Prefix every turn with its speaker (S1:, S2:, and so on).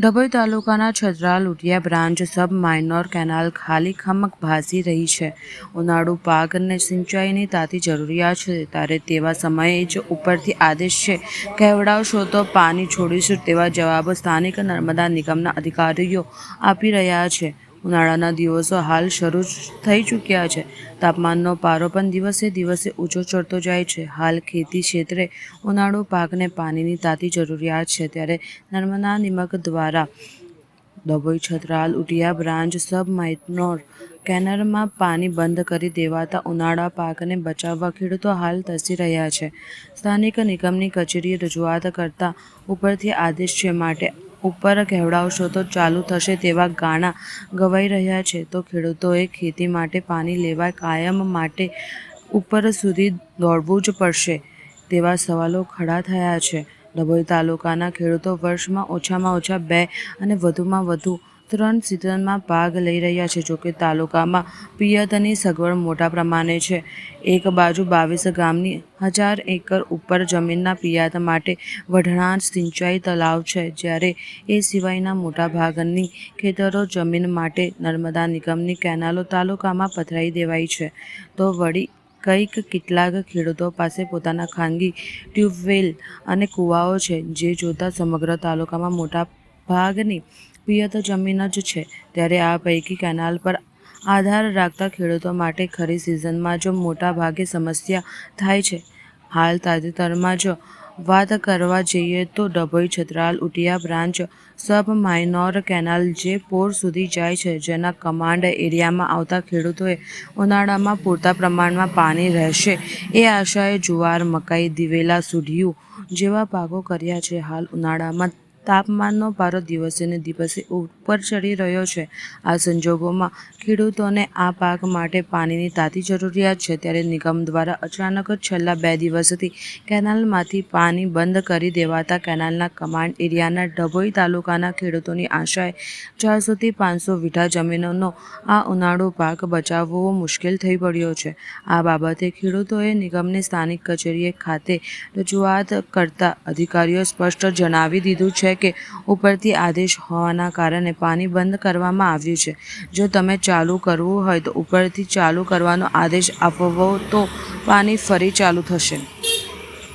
S1: ડભોઈ તાલુકાના છત્રા લુટિયા બ્રાન્ચ સબ માઇનોર કેનાલ ખાલી ખમક ભાસી રહી છે. ઉનાળુ પાક અને સિંચાઈની તાતી જરૂરિયાત છે. ત્યારે તેવા સમયે જ ઉપરથી આદેશ છે. કહેવડાવશો તો પાણી છોડીશું તેવા જવાબ સ્થાનિક નર્મદા નિગમના અધિકારીઓ આપી રહ્યા છે. ઉનાળાના દિવસો હાલ શરૂ થઈ ચૂક્યા છે. તાપમાનનો પારો પણ દિવસે દિવસે ઊંચો ચડતો જાય છે. હાલ ખેતી ક્ષેત્રે ઉનાળુ પાકને પાણીની તાતી જરૂરિયાત છે. ત્યારે નર્મદા નિમક દ્વારા Dabhoi, Chhatral, Utiya branch sub minor કેનરમાં પાણી બંધ કરી દેવાતા ઉનાળા પાકને બચાવવા ખેડૂતો હાલ તસી રહ્યા છે. સ્થાનિક નિગમની કચેરીએ રજૂઆત કરતા ઉપરથી આદેશ છે માટે ઉપર કહેવડાવશો તો ચાલુ થશે તેવા ગાણા ગવાઈ રહ્યા છે. તો ખેડૂતોએ ખેતી માટે પાણી લેવા કાયમ માટે ઉપર સુધી દોડવું જ પડશે તેવા સવાલો ખડા થયા છે. ડભોઈ તાલુકાના ખેડૂતો વર્ષમાં ઓછામાં ઓછા બે અને વધુમાં વધુ ત્રણ સિઝનમાં ભાગ લઈ રહ્યા છે, જોકે તાલુકામાં પિયતની સગવડ મોટા પ્રમાણે છે. એક બાજુ બાવીસ ગામની હજાર એકર ઉપર જમીનના પિયત માટે વઢણાં સિંચાઈ તલાવ છે, જ્યારે એ સિવાયના મોટા ભાગની ખેતરો જમીન માટે નર્મદા નિગમની કેનાલો તાલુકામાં પથરાઈ દેવાઈ છે. તો વળી કંઈક કેટલાક ખેડૂતો પાસે પોતાના ખાનગી ટ્યુબવેલ અને કૂવાઓ છે, જે જોતા સમગ્ર તાલુકામાં મોટા ભાગની પિયત જમીન જ છે. ત્યારે આ પૈકી કેનાલ પર આધાર રાખતા ખેડૂતો માટે ખરી સિઝનમાં જો મોટા ભાગે સમસ્યા થાય છે. હાલ તાજેતરમાં જ વાત કરવા જઈએ તો Dabhoi, Chhatral, Utiya branch, sub minor canal જે પોર સુધી જાય છે, જેના કમાન્ડ એરિયામાં આવતા ખેડૂતોએ ઉનાળામાં પૂરતા પ્રમાણમાં પાણી રહેશે એ આશાએ જુવાર, મકાઈ, દિવેલા, સુઢિયું જેવા પાકો કર્યા છે. હાલ ઉનાળામાં તાપમાનનો પારો દિવસે ને દિવસે ઉપર ચડી રહ્યો છે. આ સંજોગોમાં ખેડૂતોને આ પાક માટે પાણીની તાતી જરૂરિયાત છે. ત્યારે નિગમ દ્વારા અચાનક જ છેલ્લા બે દિવસથી કેનાલમાંથી પાણી બંધ કરી દેવાતા કેનાલના કમાન્ડ એરિયાના ડભોઈ તાલુકાના ખેડૂતોની આશાએ ચારસોથી પાંચસો વીઘા જમીનોનો આ ઉનાળો પાક બચાવવો મુશ્કેલ થઈ પડ્યો છે. આ બાબતે ખેડૂતોએ નિગમની સ્થાનિક કચેરીએ ખાતે રજૂઆત કરતા અધિકારીઓ સ્પષ્ટ જણાવી દીધું કે ઉપરથી આદેશ હોવાના કારણે પાણી બંધ કરવામાં આવ્યું છે. જો તમે ચાલુ કરવું હોય તો ઉપરથી ચાલુ કરવાનો આદેશ આપવો તો પાણી ફરી ચાલુ થશે.